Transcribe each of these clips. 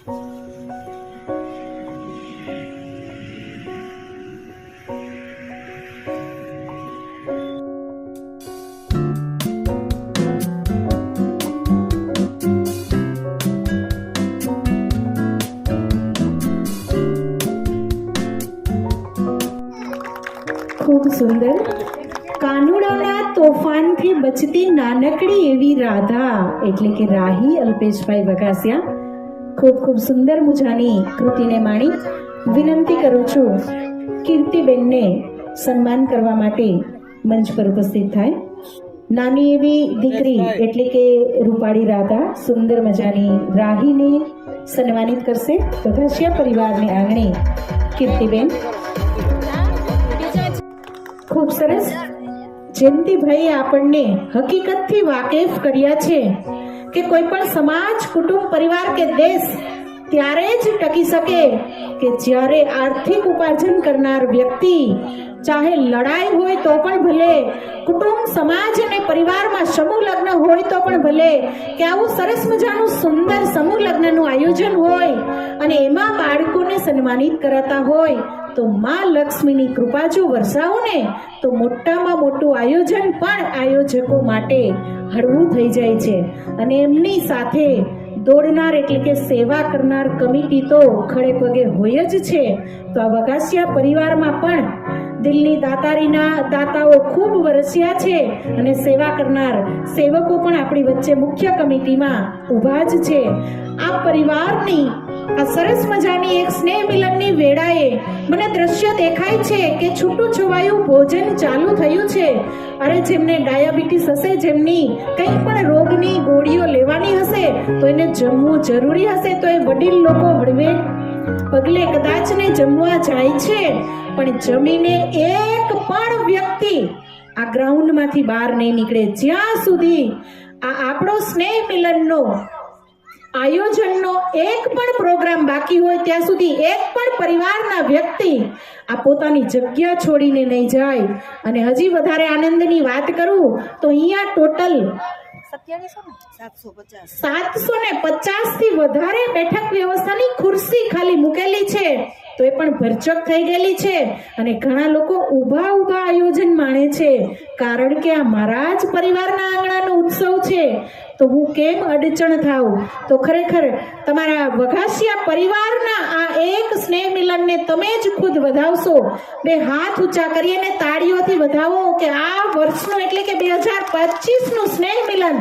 ખૂબ સુંદર. કાનુડાના તોફાનથી બચતી નાનકડી એવી રાધા એટલે કે રાહી અલ્પેશભાઈ વઘાસિયા. ખૂબ ખૂબ સુંદર મજાની કૃતિને માણી વિનંતી કરું છું કીર્તિબેનને સન્માન કરવા માટે મંચ પર ઉપસ્થિત થાય. નાની એવી દીકરી એટલે કે રૂપાળી રાધા સુંદર મજાની રાહીને સન્માનિત કરશે વઘાસિયા પરિવારને આંગણે કીર્તિબેન. ખૂબ સરસ. જયંતિભાઈએ આપણને હકીકતથી વાકેફ કર્યા છે. કે કોઈ પણ સમાજ, કુટુંબ, પરિવાર કે દેશ ત્યારે જ ટકી શકે કે જ્યારે આર્થિક ઉપાર્જન કરનાર વ્યક્તિ ચાહે લડાઈ હોય તો પણ ભલે, કુટુંબ, સમાજ અને પરિવારમાં સમૂહ લગ્ન હોય તો પણ ભલે, કે આવું સરસ મજાનું સુંદર સમૂહ લગ્નનું આયોજન હોય અને એમાં બાળકોને સન્માનિત કરાતા હોય તો માં લક્ષ્મીની કૃપા જો વરસાવો ને તો મોટામાં મોટું આયોજન પણ આયોજકો માટે હળવું થઈ જાય છે. અને એમની સાથે દોડનાર એટલે કે સેવા કરનાર કમિટી તો ખડે પગે હોય જ છે. તો આ વગાસિયા પરિવારમાં પણ દિલની દાતારીના દાતાઓ ખૂબ વરસ્યા છે અને સેવા કરનાર સેવકો પણ આપણી વચ્ચે મુખ્ય કમિટીમાં ઊભા જ છે. આ પરિવારની આ સરસ મજાની એક સ્નેહ મિલનની વેળાએ મને દ્રશ્ય દેખાય છે કે છૂટું છવાયું ભોજન ચાલુ થયું છે. અરે જેમને ડાયાબિટીસ હશે, જેમની કંઈ પણ રોગની ગોળીઓ લેવાની હશે, તો એને જમવું જરૂરી હશે, તો એ વડીલ લોકો હળવે પગલે કદાચ ને જમવા જાય છે. પણ જમીને એક પણ વ્યક્તિ આ ગ્રાઉન્ડમાંથી બહાર નહીં નીકળે. જ્યાં સુધી આ આપણો સ્નેહ મિલનનો આયોજનનો એક પણ પ્રોગ્રામ બાકી હોય ત્યાં સુધી એક પણ પરિવારના વ્યક્તિ આ પોતાની જગ્યા છોડીને નહીં જાય. અને હજી વધારે આનંદની વાત કરું તો અહીંયા ટોટલ સાતસો ને? પચાસ. થી વધારે બેઠક વ્યવસ્થાની ખુરશી ખાલી મૂકેલી છે. તો એ પણ ભરચક થઈ ગયેલી છે અને ઘણા લોકો ઊભા ઊભા આયોજન માણે છે. કારણ કે આ મારા જ પરિવારના આંગણાનો ઉત્સવ છે. તો હું કેમ અડચણ થાઉં? તો ખરેખર તમારા વઘાસિયા પરિવારના આ એક સ્નેહ મિલનને તમે જ ખુદ વધાવશો. બે હાથ ઊંચા કરી અને તાળીઓથી વધાવો કે આ વર્ષનું એટલે કે બે હજાર પચીસનું સ્નેહ મિલન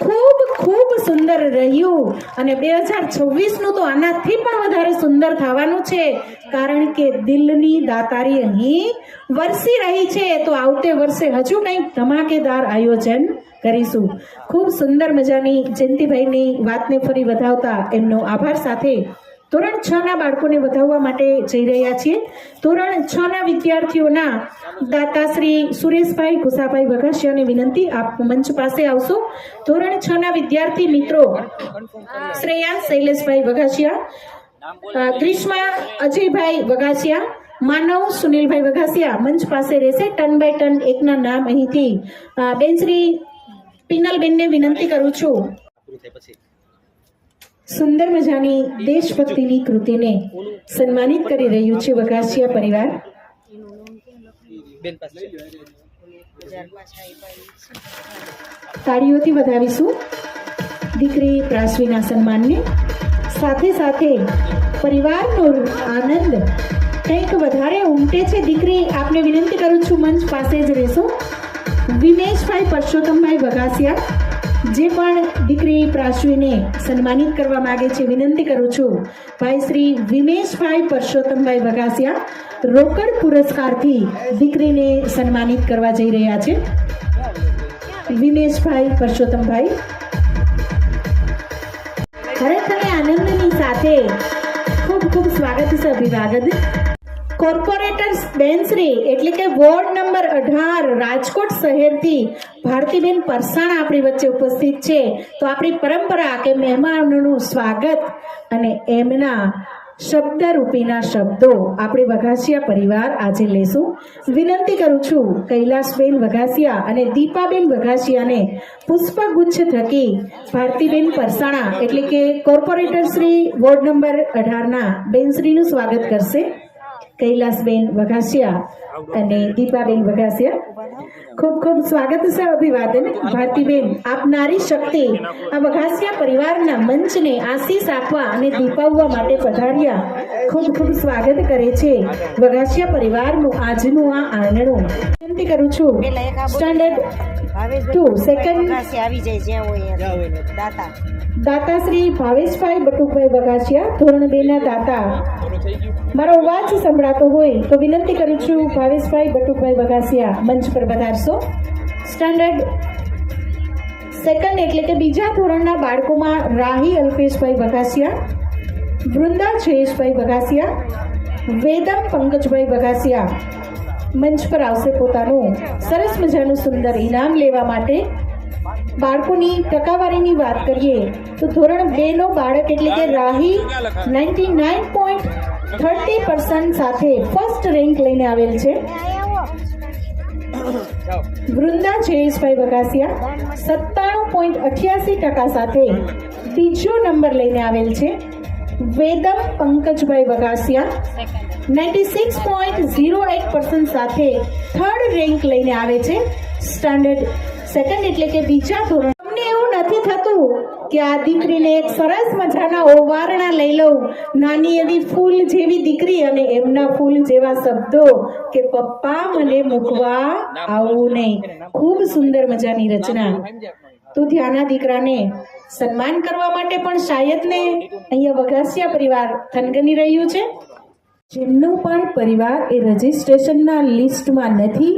ખૂબ ખૂબ સુંદર રહ્યું. અને બે હજાર છવ્વીસનું તો આનાથી પણ વધારે સુંદર થવાનું છે. કારણ કે દિલની દાતારી અહીં વરસી રહી છે. તો આવતે વર્ષે હજુ કંઈક ધમાકેદાર આયોજન કરીશું. ખૂબ સુંદર મજાની જયંતિભાઈની વાતને ફરી વધાવતા એમનો આભાર સાથે ધોરણ છ ના બાળકોને વધાવવા માટે જઈ રહ્યા છીએ. ધોરણ છ ના વિદ્યાર્થીઓના દાતા શ્રી સુરેશભાઈ ઘુસાભાઈ વઘાસિયાને વિનંતી, આપ મંચ પાસે આવશો. ધોરણ છ ના વિદ્યાર્થી મિત્રો શ્રેયાંશ શૈલેષભાઈ વઘાસિયા ગ્રીષ્મા અજયભાઈ વઘાસિયા, માનવ સુનિલભાઈ વઘાસિયા મંચ પાસે રહેશે. ટન બાય ટન એકના નામ અહીંથી બેન શ્રી પિનલબેનને વિનંતી કરું છું. સુંદર મજાની દેશભક્તિની કૃતિને સન્માનિત કરી રહ્યું છે વગાસિયા પરિવાર. તાળીઓથી વધાવીશું. દીકરી પ્રાસવીના સન્માનને. સાથે સાથે પરિવારનો આનંદ કંઈક વધારે ઉમટે છે. દીકરી, આપને વિનંતી કરું છું, મંચ પાસે જ રહેશો. વિનેશભાઈ પરસોત્તમભાઈ વઘાસિયા. જે પણ દીકરી પ્રાસવીને સન્માનિત કરવા માગે છે, વિનંતી કરું છું, ભાઈ શ્રી વિમેશભાઈ પરસોત્તમભાઈ વગાસિયા રોકડ પુરસ્કારથી દીકરીને સન્માનિત કરવા જઈ રહ્યા છે. વિનેશભાઈ પરસોત્તમભાઈ. ખરેખર આનંદની સાથે ખૂબ ખૂબ સ્વાગત છે, અભિવાદન. કોર્પોરેટર્સ બેનશ્રી એટલે કે વોર્ડ નંબર અઢાર રાજકોટ શહેરથી ભારતીબેન પરસાણ આપણી વચ્ચે ઉપસ્થિત છે. તો આપણી પરંપરા કે મહેમાનોનું સ્વાગત અને એમના શબ્દરૂપીના શબ્દો આપણે વઘાસિયા પરિવાર આજે લેશું. વિનંતી કરું છું કૈલાસબેન વઘાસિયા અને દીપાબેન વઘાસિયાને પુષ્પગુચ્છ થકી ભારતીબેન પરસાણા એટલે કે કોર્પોરેટર શ્રી વોર્ડ નંબર અઢારના બેનશ્રીનું સ્વાગત કરશે. કૈલાસબેન વઘાસિયા અને દીપાબેન વઘાસિયા. ખૂબ ખૂબ સ્વાગત છે અભિવાદન. ભારતીબેન આપ નારી શક્તિ આ વઘાસિયા પરિવારના મંચને આશીષ આપવા અને દીપાવવા માટે પધાર્યા. ખૂબ ખૂબ સ્વાગત કરે છે વઘાસિયા પરિવારનું આજનું આ આંગણું. વિનંતી કરું છું. Standard two second. આવી જાય જ્યાં હોય એમ. દાતા. દાતાશ્રી ભાવેશભાઈ બટુકભાઈ વઘાસિયા ધોરણ બે ના દાતા મારો અવાજ સંભળાતો હોય તો વિનંતી કરું છું ભાવેશભાઈ બટુકભાઈ વઘાસિયા મંચ પર વધારશો. સ્ટાન્ડર્ડ સેકન્ડ એટલે કે બીજા ધોરણના બાળકોમાં રાહી અલ્પેશભાઈ વઘાસિયા વૃંદા જયેશભાઈ વઘાસિયા વેદમ પંકજભાઈ વઘાસિયા મંચ પર આવશે પોતાનું સરસ મજાનું સુંદર ઇનામ લેવા માટે. બાળકોની ટકાવારીની વાત કરીએ તો ધોરણ બેનો બાળક એટલે કે Rahi ninety nine point thirty percent સાથે ફર્સ્ટ રેન્ક લઈને આવેલ છે. વૃંદા જયેશભાઈ વગાસિયા સત્તાણું પોઈન્ટ અઠ્યાસી ટકા સાથે બીજો નંબર લઈને આવેલ છે. Vedam Pankajbhai Vagasiya ninety six point zero eight percent સાથે થર્ડ રેન્ક લઈને આવે છે. સ્ટાન્ડર્ડ સેકન્ડ એટલે કે બીજા ધોરણ થતું કે આ દીકરીને એક સરસ મજાના ઓવારણા લઈ લઉં. નાની એવી ફૂલ જેવી દીકરી અને એમના ફૂલ જેવા શબ્દો કે પપ્પા મને મૂકવા આવું નહીં. ખૂબ સુંદર મજાની રચના. તો ધ્યાના દીકરાને સન્માન કરવા માટે પણ શાયદ ને અહીંયા વઘાસિયા પરિવાર થનગની રહ્યું છે. જેમનું પણ પરિવાર એ રજિસ્ટ્રેશનના લિસ્ટમાં નથી.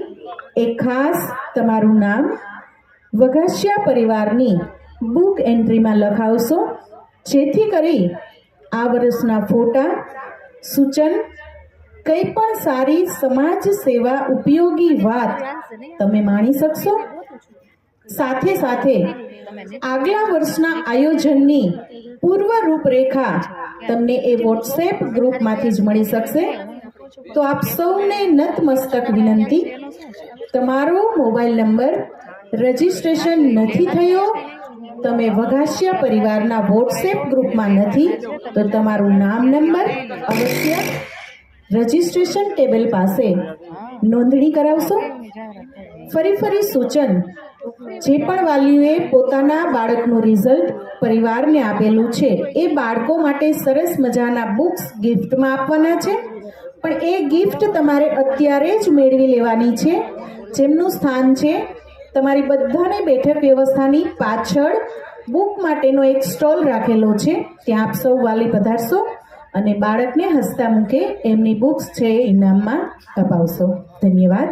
એ ખાસ તમારું નામ વઘાસિયા પરિવારની બુક એન્ટ્રીમાં લખાવશો. જેથી કરી આ વર્ષના ફોટા, સૂચન કંઈ પણ સારી સમાજ સેવા ઉપયોગી વાત તમે માણી શકશો. સાથે સાથે આગલા વર્ષના આયોજનની પૂર્વ રૂપરેખા તમને એ વોટ્સએપ ગ્રુપમાંથી જ મળી શકશે. તો આપ સૌને નતમસ્તક વિનંતી. તમારો મોબાઈલ નંબર રજિસ્ટ્રેશન નથી થયો તમે વઘાસિયા પરિવારના વોટ્સએપ ગ્રુપમાં નથી, તો તમારું નામ નંબર, અવશ્ય રજિસ્ટ્રેશન ટેબલ પાસે નોંધણી કરાવશો. ફરી ફરી સૂચન, જે પણ વાલીઓએ પોતાના બાળકનું રિઝલ્ટ પરિવારને આપેલું છે, એ બાળકો માટે સરસ મજાના બુક્સ ગિફ્ટમાં આપવાના છે. પણ એ ગિફ્ટ તમારે અત્યારે જ મેળવી લેવાની છે. જેમનું સ્થાન છે તમારી બધાને બેઠક વ્યવસ્થાની પાછળ બુક માટેનો એક સ્ટોલ રાખેલો છે. ત્યાં આપ સૌ વાલી પધારશો અને બાળકને હસતા મૂકે એમની બુક્સ છે ઇનામમાં અપાવશો ધન્યવાદ.